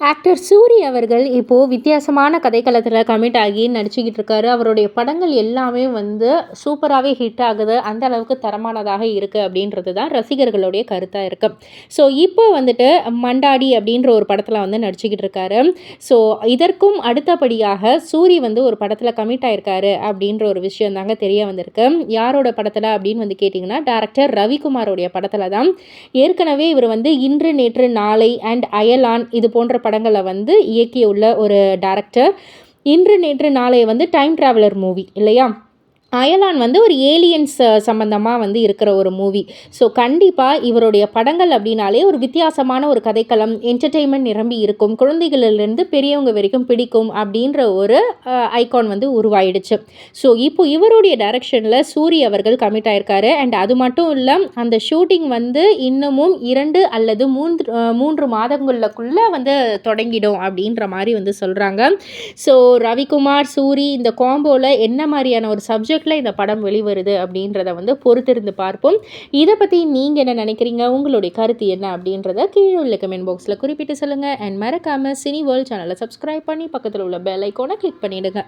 Actor Suri அவர்கள் இப்போது வித்தியாசமான கதைக்களத்தில் கமிட் ஆகி நடிச்சுக்கிட்டு இருக்காரு. அவருடைய படங்கள் எல்லாமே வந்து சூப்பராகவே ஹிட் ஆகுது. அந்த அளவுக்கு தரமானதாக இருக்குது அப்படின்றது தான் ரசிகர்களுடைய கருத்தாக இருக்குது ஸோ இப்போ வந்துட்டு மண்டாடி அப்படின்ற ஒரு படத்தில் வந்து நடிச்சுக்கிட்டு இருக்காரு. ஸோ இதற்கும் அடுத்தபடியாக சூரி வந்து ஒரு படத்தில் கமிட் ஆகிருக்காரு அப்படின்ற ஒரு விஷயம் தாங்க தெரிய வந்திருக்கு. யாரோட படத்தில் அப்படின்னு வந்து கேட்டிங்கன்னா டேரக்டர் ரவிக்குமாரோடைய படத்தில் தான் ஏற்கனவே இவர் வந்து இன்று நேற்று நாளை அண்ட் அயலான் இது போன்ற படங்களை வந்து இயக்கியுள்ள ஒரு டேரக்டர் இன்று நேற்று நாளைய வந்து டைம் ட்ராவலர் மூவி இல்லையா? அயலான் வந்து ஒரு ஏலியன்ஸ் சம்மந்தமாக வந்து இருக்கிற ஒரு மூவி. ஸோ கண்டிப்பாக இவருடைய படங்கள் அப்படின்னாலே ஒரு வித்தியாசமான ஒரு கதைக்களம் என்டர்டெயின்மெண்ட் நிரம்பி இருக்கும் குழந்தைகளிலிருந்து பெரியவங்க வரைக்கும் பிடிக்கும் அப்படின்ற ஒரு ஐகான் வந்து உருவாயிடுச்சு. ஸோ இப்போ இவருடைய டைரக்ஷனில் சூரி அவர்கள் கமிட் ஆயிருக்காரு. அண்ட் அது மட்டும் இல்லை அந்த ஷூட்டிங் வந்து இன்னமும் இரண்டு அல்லது மூன்று மூன்று மாதங்களுக்குள்ளே வந்து தொடங்கிடும் அப்படின்ற மாதிரி வந்து சொல்கிறாங்க ஸோ ரவிக்குமார் சூரி இந்த காம்போவில் என்ன மாதிரியான ஒரு சப்ஜெக்ட் சப்ஜெக்டில் இந்த படம் வெளிவருது அப்படின்றத வந்து பொறுத்திருந்து பார்ப்போம். இதை பற்றி நீங்கள் என்ன நினைக்கிறீங்க? உங்களுடைய கருத்து என்ன அப்படின்றத கீழே உள்ள கமெண்ட் பாக்ஸில் குறிப்பிட்டு சொல்லுங்கள் அண்ட் மறக்காமல் சினி வேர்ல்ட் சேனலை சப்ஸ்கிரைப் பண்ணி பக்கத்தில் உள்ள பெல் ஐக்கோனை கிளிக் பண்ணிவிடுங்க